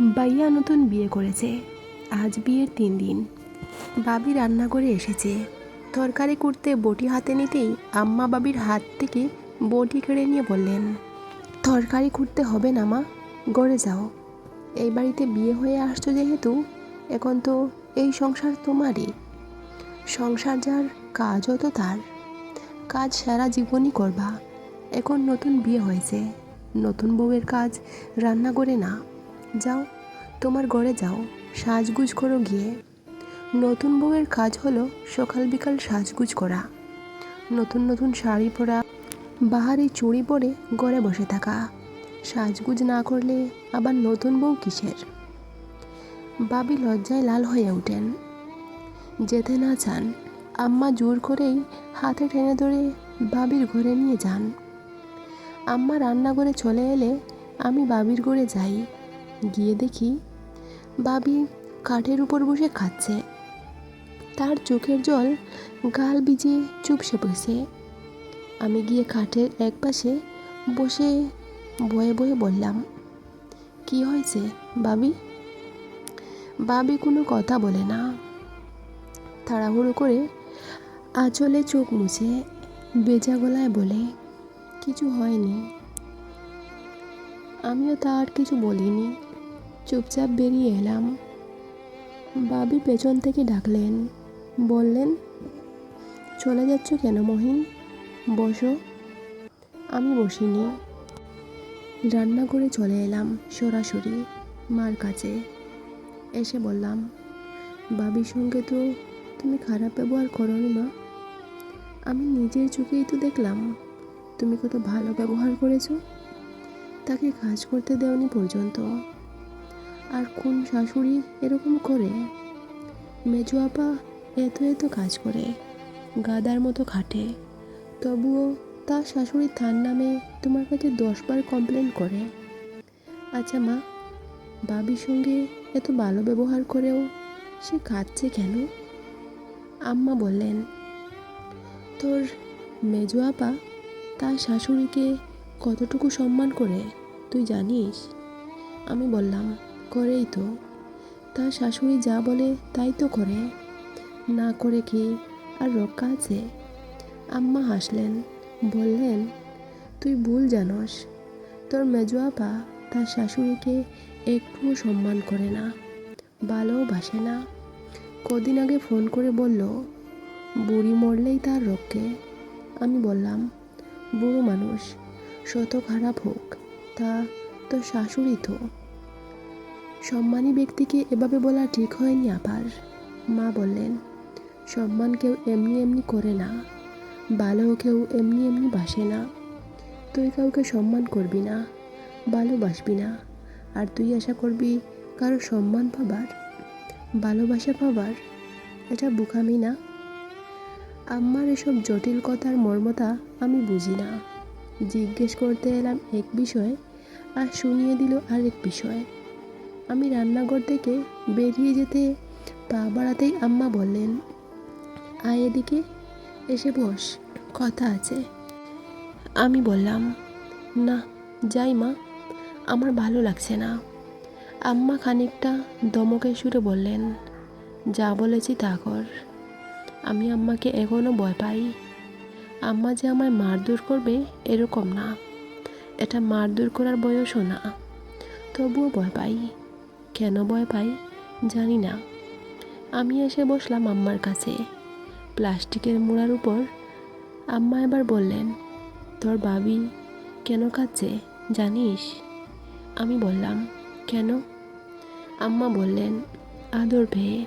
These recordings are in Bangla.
বাইয়া নতুন বিয়ে করেছে। আজ বিয়ের তিন দিন। বাবি রান্না করে এসেছে। তরকারি করতে বটি হাতে নিতেই আম্মা বাবির হাত থেকে বটি কেড়ে নিয়ে বললেন, তরকারি করতে হবে না মা, গড়ে যাও। এই বাড়িতে বিয়ে হয়ে আসছো যেহেতু, এখন তো এই সংসার তোমারই। সংসার যার, কাজও তো তার। কাজ সারা জীবনই করবা। এখন নতুন বিয়ে হয়েছে। নতুন বউয়ের কাজ রান্না করে না যাও, তোমার ঘরে যাও, সাজগুজ করো গিয়ে। নতুন বউয়ের কাজ হলো সকাল বিকাল সাজগুজ করা। নতুন নতুন শাড়ি পরা, বাহারে চুড়ি পরে ঘরে বসে থাকা। সাজগুজ না করলে আবার নতুন বউ কিসের? বাবি লজ্জায় লাল হয়ে ওঠেন যেতে না চান, আম্মা জোর করেই হাতে টেনে ধরে বাবির ঘরে নিয়ে যান। আম্মা রান্নাঘরে চলে এলে আমি বাবির ঘরে যাই। গিয়ে দেখি বাবি কাঠের উপর বসে খাচ্ছে। তার চোখের জল গাল বিজে চুপসে বসে। আমি গিয়ে খাটের এক পাশে বসে বয়ে বয়ে বললাম, কি হয়েছে বাবি? বাবি কোনো কথা বলে না। তাড়াহুড়ো করে আঁচলে চোখ মুছে বেজা গলায় বলে, কিছু হয়নি। আমিও তার কিছু বলিনি। চুপচাপ বেরিয়ে এলাম। বাবি পেছন থেকে ডাকলেন, বললেন, চলে যাচ্ছ কেন মহিন? বসো। আমি বসিনি। রান্না করে চলে এলাম সরাসরি মার কাছে। এসে বললাম, বাবির সঙ্গে তো তুমি খারাপ ব্যবহার করনি মা। আমি নিজের চোখেই তো দেখলাম, তুমি কত ভালো ব্যবহার করেছ। তাকে কাজ করতে দেওনি পর্যন্ত। আর কোন শাশুড়ি এরকম করে? মেজো আপা এত এত কাজ করে, গাদার মতো খাটে। তবুও তার শাশুড়ি তার নামে তোমার কাছে দশবার কমপ্লেন করে। আচ্ছা মা, বাবির সঙ্গে এত ভালো ব্যবহার করেও সে খাচ্ছে কেন? আম্মা বললেন, তোর মেজো আপা তার শাশুড়িকে কতটুকু সম্মান করে, তুই জানিস? আমি বললাম করেই তো। তার শাশুড়ি যা বলে তাই তো করে। না করে কি আর রক্ষা আছে? আম্মা হাসলেন, বললেন, তুই ভুল জানস। তোর মেজো আপা তার শাশুড়িকে একটুও সম্মান করে না ভালোবাসে না। কদিন আগে ফোন করে বলল, বুড়ি মরলেই তার রক্ষে। আমি বললাম, বুড়ো মানুষ, শত খারাপ হোক, তা তোর শাশুড়ি তো। সম্মানী ব্যক্তিকে এভাবে বলা ঠিক হয়নি আবার মা বললেন, সম্মান কেউ এমনি এমনি করে না ভালো কেউ এমনি এমনি বাসে না। তুই কাউকে সম্মান করবি না ভালোবাসবি না, আর তুই আশা করবি কারও সম্মান পাবার ভালোবাসা পাবার, এটা বুকামি না? আমার এসব জটিল কথার মর্মতা আমি বুঝি না। জিজ্ঞেস করতে এলাম এক বিষয়, আর শুনিয়ে দিল আরেক বিষয়। আমি রান্নাঘর থেকে বেরিয়ে যেতে পা বাড়াতেই আম্মা বললেন, আয় এদিকে, এসে বস, কথা আছে। আমি বললাম, না, যাই মা, আমার ভালো লাগছে না। আম্মা খানিকটা দমকে সুরে বললেন, যা বলেছি তা কর। আমি আম্মাকে এখনও ভয় পাই। আম্মা যে আমায় মারধর করবে এরকম না, এটা মারধর করার বয়সও না, তবুও ভয় পাই। কেন ভয় পাই জানি না। আমি এসে বসলাম আম্মার কাছে। প্লাস্টিকের মোড়ার উপর আম্মা এবার বললেন, তোর বাবি কেন খাচ্ছে জানিস? আমি বললাম, কেন? আম্মা বললেন, আদর পেয়ে।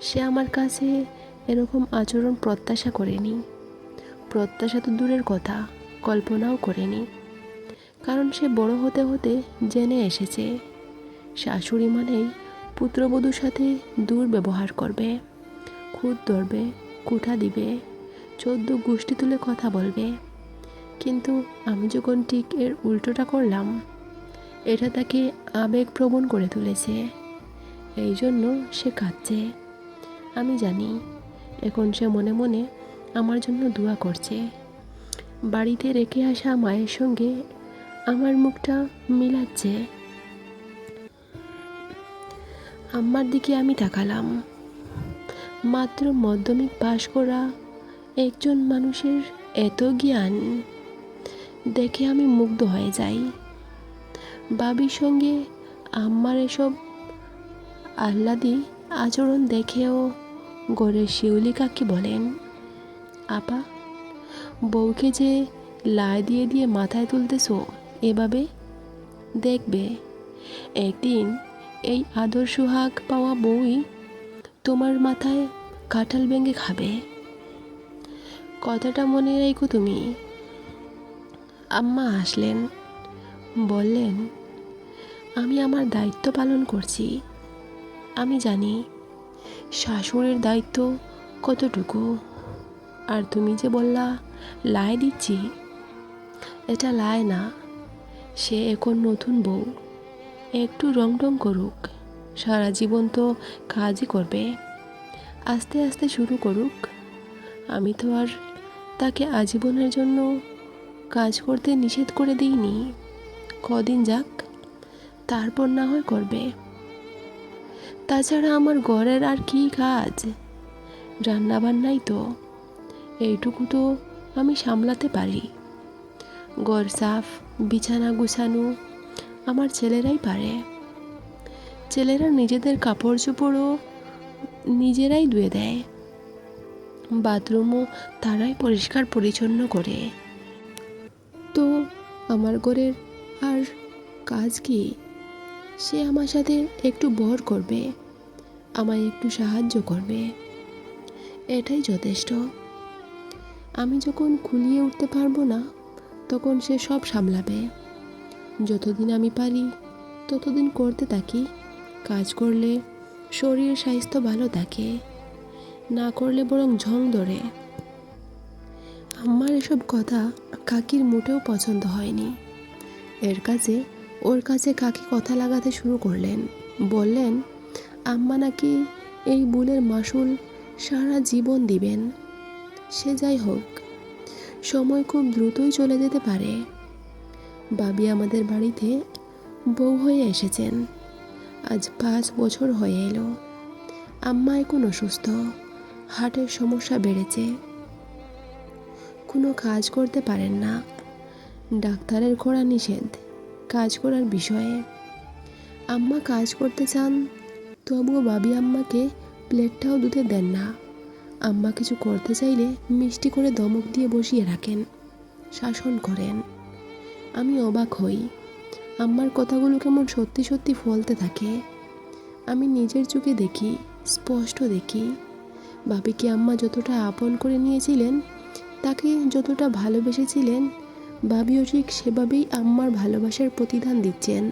সে আমার কাছে এরকম আচরণ প্রত্যাশা করেনি। প্রত্যাশা তো দূরের কথা, কল্পনাও করেনি। কারণ সে বড় হতে হতে জেনে এসেছে। শাশুড়ি মানেই পুত্রবধূর সাথে দুর্ব্যবহার করবে, খুদ ধরবে, কুঠা দিবে, চোদ্দ গোষ্ঠী তুলে কথা বলবে। কিন্তু আমি যখন ঠিক এর উল্টোটা করলাম, এটা তাকে আবেগপ্রবণ করে তুলেছে। এই জন্য সে কাঁদছে। আমি জানি, এখন সে মনে মনে আমার জন্য দোয়া করছে। বাড়িতে রেখে আসা মায়ের সঙ্গে আমার মুখটা মিলাচ্ছে। আম্মার দিকে আমি তাকালাম। মাত্র মাধ্যমিক পাশ করা একজন মানুষের এত জ্ঞান, দেখে আমি মুগ্ধ হয়ে যাই। বাবির সঙ্গে আম্মার এসব আহ্লাদি আচরণ দেখেও গড়ের শিউলি কাকি বলেন, আপা, বউকে যে লাই দিয়ে দিয়ে মাথায় তুলতেছো, এভাবে দেখবে। একদিন এই আদর সুহাগ পাওয়া বউই তোমার মাথায় কাঁঠাল ভেঙে খাবে। কথাটা মনে রেখো তুমি। আম্মা আসলেন। বললেন, আমি আমার দায়িত্ব পালন করছি। আমি জানি শাশুড়ির দায়িত্ব কতটুকু। আর তুমি যে বললা, লাই দিচ্ছি। এটা লাই না, সে এখন নতুন বউ। একটু রং টং করুক। সারা জীবন তো কাজই করবে। আস্তে আস্তে শুরু করুক। আমি তো আর তাকে আজীবনের জন্য কাজ করতে নিষেধ করে দিইনি। কদিন যাক, তারপর না হয় করবে। তাছাড়া আমার ঘরের আর কি কাজ? রান্নাবান্নাই তো। এইটুকু তো আমি সামলাতে পারি। ঘর সাফ, বিছানা গুছানো আমার ছেলেরাই পারে। ছেলেরা নিজেদের কাপড় চোপড়ও নিজেরাই ধুয়ে দেয়। বাথরুমও তারাই পরিষ্কার পরিচ্ছন্ন করে। তো আমার ঘরের আর কাজ কি? সে আমার সাথে একটু বর করবে, আমায় একটু সাহায্য করবে। এটাই যথেষ্ট। আমি যখন খুলিয়ে উঠতে পারব না, তখন সে সব সামলাবে। যতদিন আমি পারি, ততদিন করতে থাকি। কাজ করলে শরীর স্বাস্থ্য ভালো থাকে, না করলে বরং ঝং ধরে। আমার এসব কথা কাকির মোটেও পছন্দ হয়নি। এর কাছে ওর কাছে কাকি কথা লাগাতে শুরু করলেন। বললেন, আম্মা নাকি এই বুলের মাসুল সারা জীবন দিবেন। সে যাই হোক, সময় খুব দ্রুতই চলে যেতে পারে। বাবি আমাদের বাড়িতে বউ হয়ে এসেছেন। আজ পাঁচ বছর হয়ে এলো। আম্মা এখন অসুস্থ। হার্টের সমস্যা বেড়েছে। কোনো কাজ করতে পারেন না। ডাক্তারের করা নিষেধ। কাজ করার বিষয়ে। আম্মা কাজ করতে চান, তবুও বাবি আম্মাকে প্লেটটাও দুধে দেন না। আম্মা কিছু করতে চাইলে মিষ্টি করে দমক দিয়ে বসিয়ে রাখেন। শাসন করেন। আমি অবাক হই। আম্মার কথাগুলো কেমন সত্যি সত্যি ফলতে থাকে। আমি নিজের চোখে দেখি, স্পষ্ট দেখি। বাবিকে আম্মা যতটা আপন করে নিয়েছিলেন, তাকে যতটা ভালোবেসেছিলেন, বাবিও ঠিক সেভাবেই আম্মার ভালোবাসার প্রতিদান দিচ্ছেন।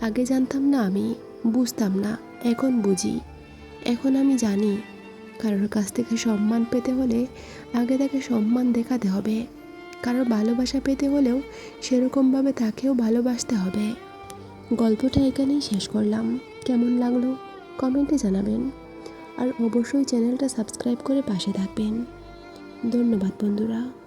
আগে জানতাম না আমি, বুঝতাম না, এখন বুঝি। এখন আমি জানি, কারোর কাছ থেকে সম্মান পেতে হলে আগে তাকে সম্মান দেখাতে হবে। কারোর ভালোবাসা পেতে হলেও সেরকমভাবে তাকেও ভালোবাসতে হবে। গল্পটা এখানেই শেষ করলাম। কেমন লাগল? কমেন্টে জানাবেন। আর অবশ্যই চ্যানেলটা সাবস্ক্রাইব করে পাশে থাকবেন। ধন্যবাদ বন্ধুরা।